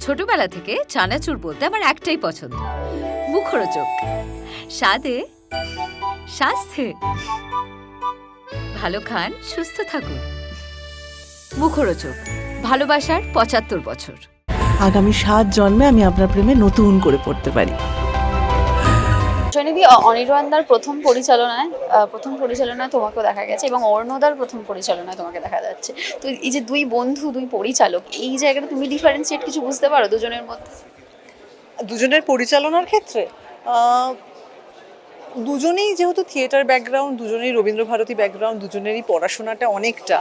ছোটবেলা থেকে চানাচুর বলতে আমার একটাই পছন্দ। মুখরোচক। স্বাদে স্বাস্থ্যে ভালো খান, সুস্থ থাকুন। মুখরোচক। ভালোবাসার পঁচাত্তর বছর। আগামী সাত জন্মে আমি আপনার প্রেমে নতুন করে পড়তে পারি। জয়নিধি অনির্বাণদার প্রথম পরিচালনায় প্রথম পরিচালনায় তোমাকেও দেখা গেছে এবং অর্ণদার প্রথম পরিচালনায় তোমাকে দেখা যাচ্ছে। তো এই যে দুই বন্ধু, দুই পরিচালক, এই জায়গাটা তুমি ডিফারেন্সিয়েট কিছু বুঝতে পারো দুজনের মধ্যে? দুজনের পরিচালনার ক্ষেত্রে দুজনেই যেহেতু থিয়েটার ব্যাকগ্রাউন্ড, দুজনেই রবীন্দ্রভারতী ব্যাকগ্রাউন্ড, দুজনেরই পড়াশোনাটা অনেকটা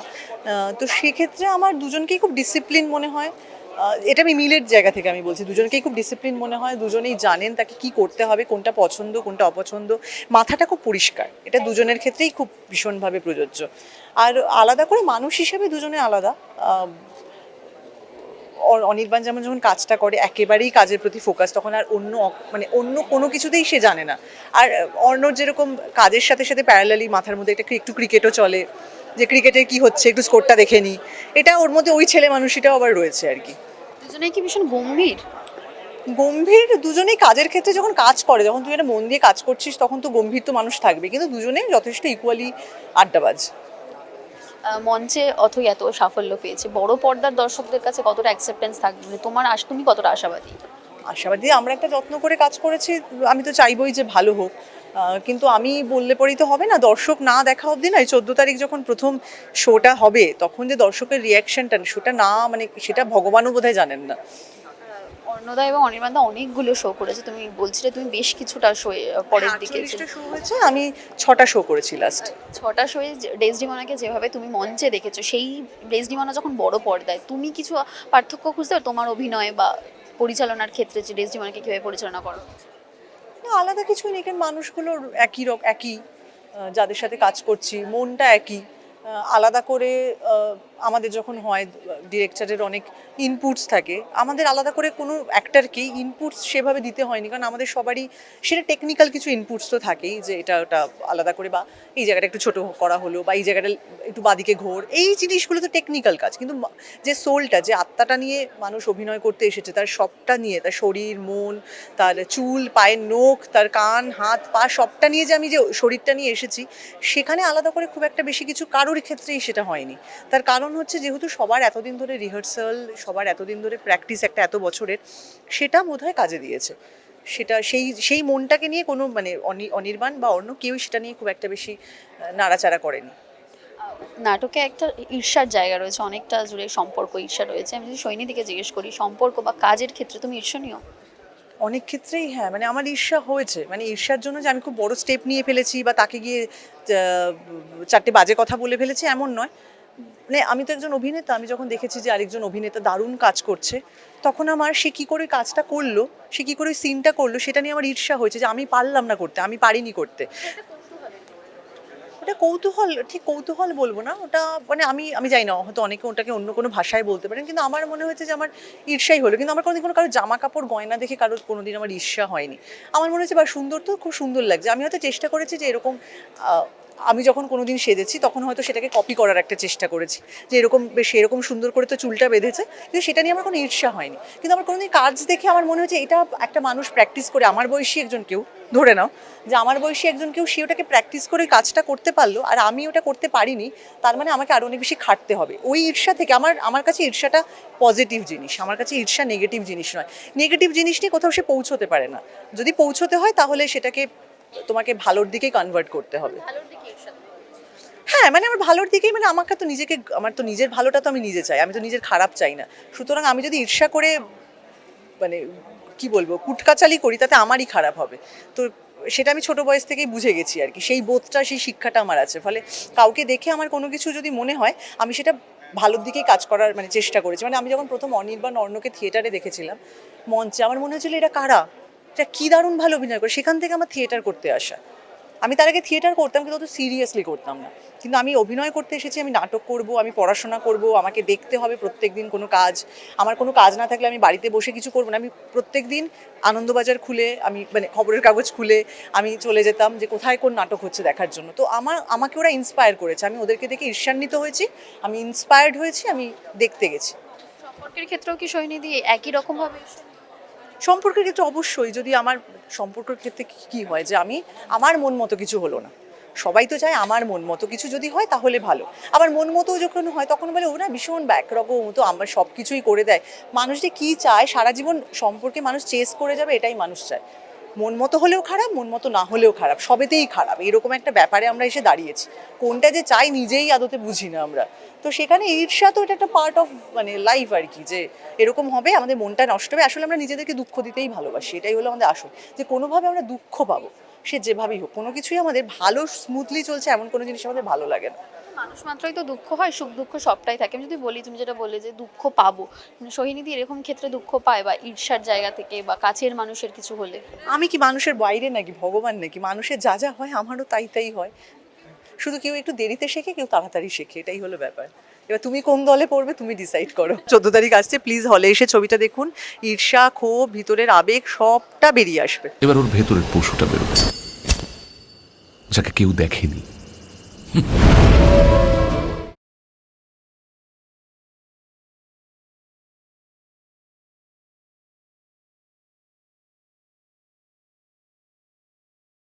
তো সেক্ষেত্রে আমার দুজনকেই খুব ডিসিপ্লিন মনে হয়। এটা আমি মিলের জায়গা থেকে আমি বলছি। দুজনকেই খুব ডিসিপ্লিন মনে হয়, দুজনেই জানেন তাকে কি করতে হবে, কোনটা পছন্দ, কোনটা অপছন্দ। মাথাটা খুব পরিষ্কার। এটা দুজনের ক্ষেত্রেই খুব ভীষণভাবে প্রযোজ্য। আর আলাদা করে মানুষ হিসেবে দুজনে আলাদা। অনির্বাণ যেমন যখন কাজটা করে, একেবারেই কাজের প্রতি ফোকাস তখন আর অন্য মানে অন্য কোনো কিছুতেই সে জানে না। আর অর্ণর যেরকম কাজের সাথে সাথে প্যারালালি মাথার মধ্যে একটা একটু ক্রিকেটও চলে, যে ক্রিকেটের কি হচ্ছে, একটু স্কোরটা দেখে নিই এটা ওর মধ্যে ওই ছেলে মানুষটাও আবার রয়েছে আর কি। দুজনেই কি ভীষণ গম্ভীর? গম্ভীর দুজনেই কাজের ক্ষেত্রে যখন কাজ করে যখন তুই একটা মন দিয়ে কাজ করছিস তখন তো গম্ভীর তো মানুষ থাকবে। কিন্তু দুজনে যথেষ্ট ইকুয়ালি আড্ডাবাজ। মঞ্চে অথই এত সাফল্য পেয়েছে। বড় পর্দার দর্শকদের কাছে কতটা অ্যাকসেপ্টেন্স থাকবে? মানে তোমার আস তুমি কতটা আশাবাদী? আশাবাদী আমরা একটা যত্ন করে কাজ করেছি। আমি তো চাইবই যে ভালো হোক। কিন্তু আমি বললে পরেই তো হবে না দর্শক না দেখা অবধি না এই চোদ্দ তারিখ যখন প্রথম শোটা হবে তখন যে দর্শকের রিয়াকশনটা সেটা না মানে সেটা ভগবানও বোধহয় জানেন না। অর্ণদা এবং অনির্বাণদা অনেকগুলো শো করেছে তুমি বলছিলে তুমি বেশ কিছুটা শো পরের দিকে শো হয়েছে আমি ছটা শো করেছি লাস্ট ছটা শোয়ে ডেসডিমনাকে যেভাবে তুমি মঞ্চে দেখেছ সেই ডেসডিমনা যখন বড় পর্দায় তুমি কিছু পার্থক্য খুঁজতে তোমার অভিনয় বা পরিচালনার ক্ষেত্রে যে ডেসডিমনাকে কীভাবে পরিচালনা করো? না আলাদা কিছু নেই, কারণ মানুষগুলো একই রকম একই যাদের সাথে কাজ করছি, মনটা একই আলাদা করে আমাদের যখন হয় ডিরেক্টরের অনেক ইনপুটস থাকে, আমাদের আলাদা করে কোনো অ্যাক্টারকেই ইনপুটস সেভাবে দিতে হয়নি, কারণ আমাদের সবারই সেটা টেকনিক্যাল কিছু ইনপুটস তো থাকেই যে এটা ওটা আলাদা করে বা এই জায়গাটা একটু ছোট করা হলো বা এই জায়গাটা একটু বাদিকে ঘোর। এই জিনিসগুলো তো টেকনিক্যাল কাজ, কিন্তু যে সোলটা যে আত্মাটা নিয়ে মানুষ অভিনয় করতে এসেছে, তার সবটা নিয়ে, তার শরীর, মন, তার চুল, পায়ের নখ, তার কান, হাত, পা, সবটা নিয়ে যে আমি যে শরীরটা নিয়ে এসেছি, সেখানে আলাদা করে খুব একটা বেশি কিছু কারোর ক্ষেত্রেই সেটা হয়নি। তার কারণ হচ্ছে যেহেতু সবার এতদিন ধরে রিহার্সাল সবার এতদিন ধরে প্র্যাকটিস একটা এত বছরের সেটা বোধহয় কাজে দিয়েছে। সেটা সেই সেই মনটাকে নিয়ে কোনো মানে অনির্বাণ বা অন্য কেউ সেটা নিয়ে খুব একটা বেশি নাড়াচাড়া করেনি। নাটকে একটা ঈর্ষার জায়গা রয়েছে অনেকটা জুড়ে সম্পর্ক ঈর্ষা রয়েছে। আমি যদি সৈনিদিকে জিজ্ঞেস করি সম্পর্ক বা কাজের ক্ষেত্রে তুমি ঈর্ষণীয়? অনেক ক্ষেত্রেই হ্যাঁ মানে আমার ঈর্ষা হয়েছে। মানে ঈর্ষার জন্য যে আমি খুব বড় স্টেপ নিয়ে ফেলেছি বা তাকে গিয়ে চারটে বাজে কথা বলে ফেলেছি এমন নয়। মানে আমি তো একজন অভিনেতা, আমি যখন দেখেছি যে আরেকজন অভিনেতা দারুণ কাজ করছে, তখন আমার সে কী করে কাজটা করল, সে কী করে সিনটা করল, সেটা নিয়ে আমার ঈর্ষা হয়েছে যে আমি পারলাম না করতে, আমি পারিনি করতে। কৌতূহল, ঠিক কৌতূহল বলব না। ওটা মানে আমি আমি জানি না, হয়তো অনেকে ওটাকে অন্য কোনো ভাষায় বলতে পারেন, কিন্তু আমার মনে হয়েছে যে আমার ঈর্ষাই হলো। কিন্তু আমার কোনোদিন কোনো কারও জামা কাপড় গয়না দেখে কারোর কোনোদিন আমার ঈর্ষা হয়নি। আমার মনে হচ্ছে বা সুন্দর তো, খুব সুন্দর লাগছে। আমি হয়তো চেষ্টা করেছি যে এরকম আমি যখন কোনোদিন সেজেছি, তখন হয়তো সেটাকে কপি করার একটা চেষ্টা করেছি। যে এরকম, বেশ এরকম সুন্দর করে তো চুলটা বেঁধেছে, কিন্তু সেটা নিয়ে আমার কোনো ঈর্ষা হয়নি। কিন্তু আমার কোনোদিন কাজ দেখে আমার মনে হয়েছে, এটা একটা মানুষ প্র্যাকটিস করে, আমার বয়সী একজন কেউ ধরে নাও যে আমার বয়সী একজন কেউ সে ওটাকে প্র্যাকটিস করে কাজটা করতে পারল আর আমি ওটা করতে পারিনি তার মানে আমাকে আরও অনেক বেশি খাটতে হবে। ওই ঈর্ষা থেকে আমার আমার কাছে ঈর্ষাটা পজিটিভ জিনিস আমার কাছে ঈর্ষা নেগেটিভ জিনিস নয়। নেগেটিভ জিনিস নিয়ে কোথাও সে পৌঁছতে পারে না। যদি পৌঁছতে হয় তাহলে সেটাকে তোমাকে ভালোর দিকে কনভার্ট করতে হবে। হ্যাঁ মানে আমার ভালোর দিকেই মানে আমাকে তো নিজেকে আমার তো নিজের ভালোটা তো আমি নিজে চাই আমি তো নিজের খারাপ চাই না। সুতরাং আমি যদি ঈর্ষা করে মানে কি বলব, কুটকাচালি করি, তাতে আমারই খারাপ হবে। তো সেটা আমি ছোট বয়স থেকেই বুঝে গেছি আর কি। সেই বোধটা, সেই শিক্ষাটা আমার আছে। ফলে কাউকে দেখে আমার কোনো কিছু যদি মনে হয়, আমি সেটা ভালোর দিকেই কাজ করার মানে চেষ্টা করেছি। মানে আমি যখন প্রথম অনির্বাণ অর্ণকে থিয়েটারে দেখেছিলাম, মঞ্চে আমার মনে হয়েছিল, এটা কারা? এটা কী দারুণ ভালো অভিনয় করে? সেখান থেকে আমার থিয়েটার করতে আসা। আমি তার আগে থিয়েটার করতাম, কিন্তু অত সিরিয়াসলি করতাম না। কিন্তু আমি অভিনয় করতে এসেছি, আমি নাটক করব, আমি পড়াশোনা করব, আমাকে দেখতে হবে প্রত্যেক দিন কোনো কাজ। আমার কোনো কাজ না থাকলে আমি বাড়িতে বসে কিছু করব না। আমি প্রত্যেক দিন আনন্দবাজার খুলে, আমি মানে খবরের কাগজ খুলে আমি চলে যেতাম যে কোথায় কোন নাটক হচ্ছে দেখার জন্য। তো আমার, আমাকে ওরা ইন্সপায়ার করেছে। আমি ওদেরকে দেখে ঈর্ষান্বিত হয়েছি, আমি ইন্সপায়ার্ড হয়েছি, আমি দেখতে গেছি। সম্পর্কের ক্ষেত্রেও কি সৈনিধি একই রকম ভাবে সম্পর্কের ক্ষেত্রে অবশ্যই, যদি আমার সম্পর্কের ক্ষেত্রে কি- হয় যে আমি, আমার মন মতো কিছু হলো না। সবাই তো চায় আমার মন মতো কিছু যদি হয় তাহলে ভালো। আবার মন মতো যখন হয় তখন বলে, ও না, ভীষণ ব্যাকরকম তো আমার সব কিছুই করে দেয়। মানুষ যে কী চায়, সারা জীবন সম্পর্কে মানুষ চেস করে যাবে, এটাই মানুষ চায়। মন মতো হলেও খারাপ, মন মতো না হলেও খারাপ, সবেতেই খারাপ। এরকম একটা ব্যাপারে আমরা এসে দাঁড়িয়েছি। কোনটা যে চাই নিজেই আদতে বুঝি না আমরা। তো সেখানে ঈর্ষা তো এটা একটা পার্ট অফ মানে লাইফ আর কি, যে এরকম হবে, আমাদের মনটা নষ্ট হবে। আসলে আমরা নিজেদেরকে দুঃখ দিতেই ভালোবাসি। এটাই হলো আমাদের আসল। যে কোনোভাবে আমরা দুঃখ পাবো। সে যেভাবেই হোক কোনো কিছুই আমাদের ভালো স্মুথলি চলছে এমন কোনো জিনিস আমাদের ভালো লাগে না। মানুষ মাত্রই তো দুঃখ হয় সুখ দুঃখ সবটাই থাকে। আমি যদি বলি তুমি যেটা বললে যে দুঃখ পাবো মানে সহিনীতি এরকম ক্ষেত্রে দুঃখ পায় বা ঈর্ষার জায়গা থেকে বা কাছের মানুষের কিছু হলে? আমি কি মানুষের বাইরে নাকি ভগবান নাকি? মানুষের যা যা হয় আমারও তাই তাই হয়। শুধু কেউ একটু দেরিতে শেখে কেউ তাড়াতাড়ি শেখে এটাই হলো ব্যাপার। এবার তুমি কোন দলে পড়বে তুমি ডিসাইড করো। চোদ্দ তারিখ আসছে প্লিজ হলে এসে ছবিটা দেখুন। ঈর্ষা ক্ষোভ ভিতরের আবেগ সবটা বেরিয়ে আসবে। এবার ওর ভেতরের পশুটা বেরোবে। যাকে কেউ দেখেনি।